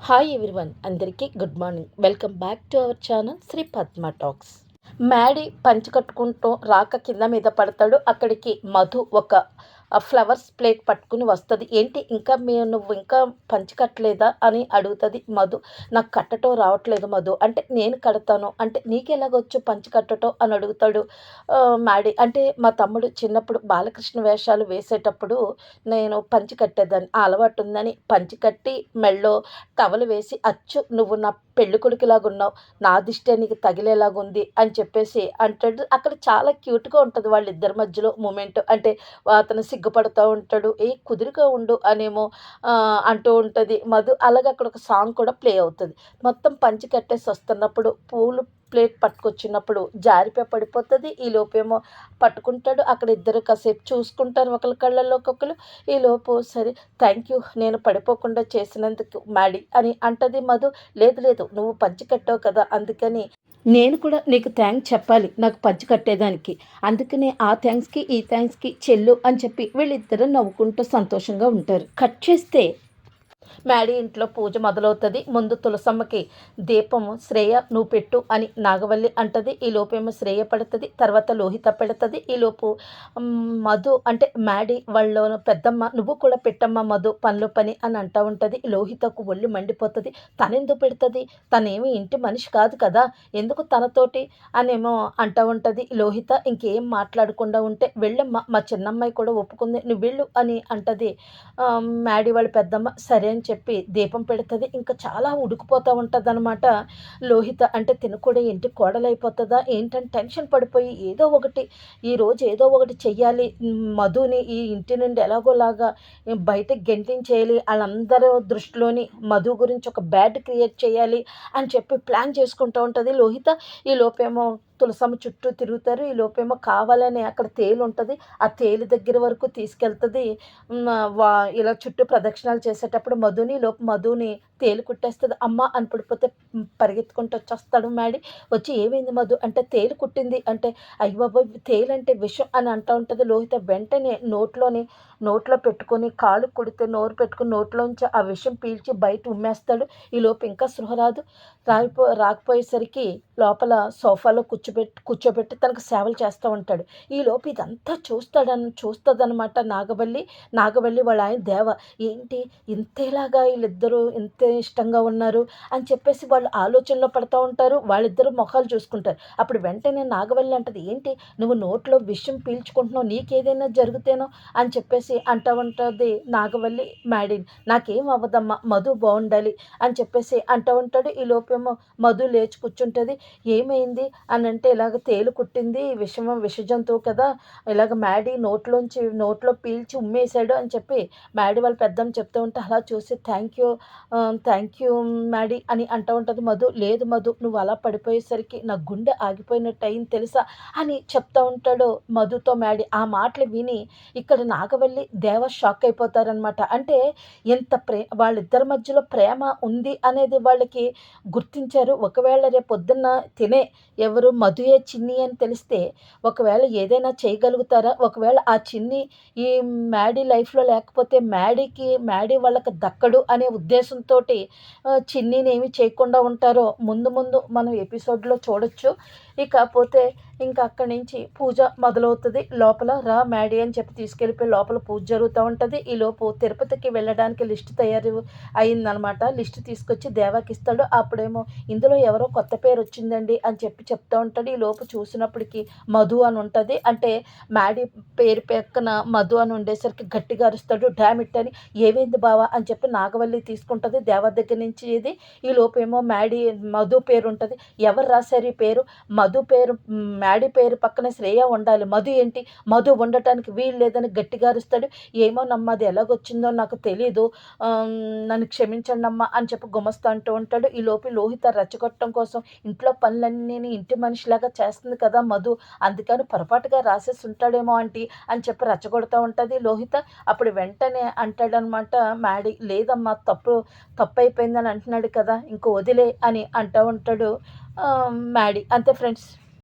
Hi everyone అందరికీ good morning welcome back to our channel Sri Padma talks Maddy పంచి కట్టుకుంటూ రాక కింద మీద పడతాడు. అక్కడికి మధు ఒక ఫ్లవర్స్ ప్లేట్ పట్టుకుని వస్తుంది. ఏంటి? ఇంకా మీ నువ్వు ఇంకా పంచి కట్టలేదా అని అడుగుతుంది మధు. నాకు కట్టటం రావట్లేదు మధు. అంటే నేను కడతాను. అంటే నీకు ఎలాగొచ్చు పంచి కట్టటం అని అడుగుతాడు మ్యాడీ. అంటే మా తమ్ముడు చిన్నప్పుడు బాలకృష్ణ వేషాలు వేసేటప్పుడు నేను పంచి కట్టేదాన్ని ఆ అలవాటు ఉందని పంచి కట్టి మెళ్ళో టవలు వేసి అచ్చు నువ్వు నా పెళ్ళి కొడుకులాగా ఉన్నావు నా దిష్టే నీకు తగిలేలాగా ఉంది అని చెప్పేసి అంటాడు. అక్కడ చాలా క్యూట్గా ఉంటుంది వాళ్ళిద్దరి మధ్యలో మూమెంట్. అంటే అతను సిగ్గుపడుతూ ఉంటాడు. ఏ కుదురుగా ఉండు అనేమో అంటూ ఉంటుంది. మధు అలాగే అక్కడ ఒక సాంగ్ కూడా ప్లే అవుతుంది. మొత్తం పంచి కట్టేసి వస్తున్నప్పుడు పూలు ప్లేట్ పట్టుకొచ్చినప్పుడు జారిపే పడిపోతుంది. ఈ లోపేమో పట్టుకుంటాడు. అక్కడ ఇద్దరు కాసేపు చూసుకుంటారు ఒకరి కళ్ళల్లో ఒక్కొక్కరు ఈ లోపు సరే థ్యాంక్ యూ నేను పడిపోకుండా చేసినందుకు మ్యాడీ అని అంటది మధు. లేదు లేదు. నువ్వు పంచి కట్టావు కదా అందుకని నేను కూడా నీకు థ్యాంక్స్ చెప్పాలి. నాకు పంచి కట్టేదానికి. అందుకనే ఆ థ్యాంక్స్కి ఈ థ్యాంక్స్కి చెల్లు అని చెప్పి వీళ్ళిద్దరూ నవ్వుకుంటూ సంతోషంగా ఉంటారు. కట్ చేస్తే మ్యాడీ ఇంట్లో పూజ మొదలవుతుంది. ముందు తులసమ్మకి దీపము శ్రేయ నువ్వు పెట్టు అని నాగవల్లి అంటది. ఈ లోపేమో శ్రేయ పెడుతుంది. తర్వాత లోహిత పెడుతుంది. ఈ లోపు మధు అంటే మ్యాడీ వాళ్ళు పెద్దమ్మ నువ్వు కూడా పెట్టమ్మ మధు పనులు పని అని అంటూ ఉంటుంది. లోహితకు ఒళ్ళు మండిపోతుంది. తనెందుకు పెడుతుంది? తనేమి ఇంటి మనిషి కాదు కదా. ఎందుకు తనతోటి అనేమో అంటూ ఉంటుంది. లోహిత ఇంకేం మాట్లాడకుండా ఉంటే వెళ్ళమ్మా మా చిన్నమ్మాయి కూడా ఒప్పుకుంది. నువ్వు వెళ్ళు అని అంటది. మ్యాడీ వాళ్ళ పెద్దమ్మ. సరే అని చెప్పి దీపం పెడుతుంది. ఇంకా చాలా ఉడికిపోతూ ఉంటుంది అనమాట లోహిత అంటే తినకూడ ఇంటి కోడలైపోతుందా? ఏంటంటే టెన్షన్ పడిపోయి ఏదో ఒకటి ఈరోజు ఏదో ఒకటి చెయ్యాలి. మధుని ఈ ఇంటి నుండి ఎలాగోలాగా బయటకు గెంటించేయాలి వాళ్ళందరూ దృష్టిలోని మధు గురించి ఒక బ్యాడ్ క్రియేట్ చేయాలి అని చెప్పి ప్లాన్ చేసుకుంటూ ఉంటుంది లోహిత. ఈ లోపేమో తులసమ్మ చుట్టూ తిరుగుతారు. ఈ లోపేమో కావాలని అక్కడ తేలు ఉంటుంది. ఆ తేలు దగ్గర వరకు తీసుకెళ్తుంది. వా ఇలా చుట్టూ ప్రదక్షిణాలు చేసేటప్పుడు మధుని లోపు మధుని తేలు కుట్టేస్తుంది. అమ్మ అని పడిపోతే పరిగెత్తుకుంటూ వచ్చేస్తాడు మ్యాడీ. వచ్చి ఏమైంది మధు? అంటే తేలు కుట్టింది. అంటే అయ్య తేలు అంటే విషం అని అంటూ ఉంటుంది లోహిత. వెంటనే నోట్లోని నోట్లో పెట్టుకొని కాలు కుడితే నోరు పెట్టుకుని నోట్లోంచి ఆ విషం పీల్చి బయట ఉమ్మేస్తాడు. ఈ లోపు ఇంకా సృహ రాదు. రాకపోయేసరికి లోపల సోఫాలో కూర్చోబెట్టి కూర్చోబెట్టి తనకు సేవలు చేస్తూ ఉంటాడు. ఈ లోపు ఇదంతా చూస్తాడని చూస్తుందనమాట నాగవల్లి. నాగవల్లి వాళ్ళ ఆయన దేవ ఏంటి ఇంతేలాగా వీళ్ళిద్దరూ ఇంతే ఇష్టంగా ఉన్నారు? అని చెప్పేసి వాళ్ళు ఆలోచనలో పడుతూ ఉంటారు. వాళ్ళిద్దరూ మొఖాలు చూసుకుంటారు. అప్పుడు వెంటనే నాగవల్లి అంటది ఏంటి నువ్వు నోట్లో విషయం పీల్చుకుంటున్నావు నీకేదైనా జరిగితేనో? అని చెప్పేసి అంటూ ఉంటుంది నాగవల్లి మ్యాడిన్. నాకేం అవ్వదమ్మా మధు బాగుండాలి అని చెప్పేసి అంటూ ఉంటాడు. ఈ లోపేమో మధు లేచి కూర్చుంటుంది. ఏమైంది అని అంటే ఇలాగ తేలు కుట్టింది విషమ విష జంతువు కదా ఇలాగ మ్యాడీ నోట్లోంచి నోట్లో పీల్చి ఉమ్మేశాడు అని చెప్పి మ్యాడీ వాళ్ళు పెద్దం చెప్తూ ఉంటే అలా చూసి thank you thank you Maddy అని అంటూ ఉంటుంది మధు. లేదు మధు నువ్వు అలా పడిపోయేసరికి నా గుండె ఆగిపోయినట్టు అయింది తెలుసా అని చెప్తూ ఉంటాడు మధుతో మ్యాడీ. ఆ మాటలు విని ఇక్కడ నాగవల్లి దేవ షాక్ అయిపోతారనమాట అంటే ఎంత ప్రే వాళ్ళిద్దరి మధ్యలో ప్రేమ ఉంది అనేది వాళ్ళకి గుర్తించారు. ఒకవేళ రేపు పొద్దున్న తినే ఎవరు మధుయే చిన్ని అని తెలిస్తే ఒకవేళ ఏదైనా చేయగలుగుతారా? ఒకవేళ ఆ చిన్ని ఈ మ్యాడీ లైఫ్లో లేకపోతే మ్యాడీకి మ్యాడీ వాళ్ళకి దక్కడు అనే ఉద్దేశంతో చిన్నీని ఏమి చేయకుండా ఉంటారో ముందు ముందు మనం ఎపిసోడ్లో చూడొచ్చు. ఇకపోతే ఇంకా అక్కడి నుంచి పూజ మొదలవుతుంది. లోపల రా మ్యాడీ అని చెప్పి తీసుకెళ్ళిపోయి లోపల పూజ జరుగుతూ ఉంటుంది. ఈ లోపు తిరుపతికి వెళ్ళడానికి లిస్ట్ తయారు అయిందనమాట లిస్ట్ తీసుకొచ్చి దేవాకి ఇస్తాడు. అప్పుడేమో ఇందులో ఎవరో కొత్త పేరు వచ్చిందండి అని చెప్పి చెప్తూ ఉంటాడు. ఈ లోపు చూసినప్పటికీ మధు అని ఉంటుంది. అంటే మ్యాడీ పేరు పక్కన మధు అని ఉండేసరికి గట్టిగా అరుస్తాడు. డామిట్ అని. ఏమైంది బావా? అని చెప్పి నాగవల్లి తీసుకుంటుంది. దేవా దగ్గర నుంచి ఇది. ఈ లోపేమో మ్యాడీ మధు పేరు ఉంటుంది. ఎవరు రాశారు ఈ పేరు? మధు పేరు మ్యాడీ పేరు పక్కన శ్రేయ ఉండాలి. మధు ఏంటి? మధు ఉండటానికి వీలు లేదని గట్టిగా అరుస్తాడు. ఏమో నమ్మ అది ఎలాగొచ్చిందో నాకు తెలియదు నన్ను క్షమించండి అమ్మ అని చెప్పి గుమస్తా అంటూ ఉంటాడు. ఈ లోపి లోహిత రచ్చగొట్టడం కోసం ఇంట్లో పనులన్నీ ఇంటి మనిషిలాగా చేస్తుంది కదా మధు. అందుకని పొరపాటుగా రాసేసి ఉంటాడేమో ఆంటీ అని చెప్పి రెచ్చగొడుతూ ఉంటుంది లోహిత. అప్పుడు వెంటనే అంటాడనమాట మ్యాడీ లేదమ్మా తప్పు తప్పు అయిపోయిందని అంటున్నాడు కదా ఇంకో వదిలే అని అంటూ ఉంటాడు. మ్యాడీ అంతే ఫ్రెండ్స్.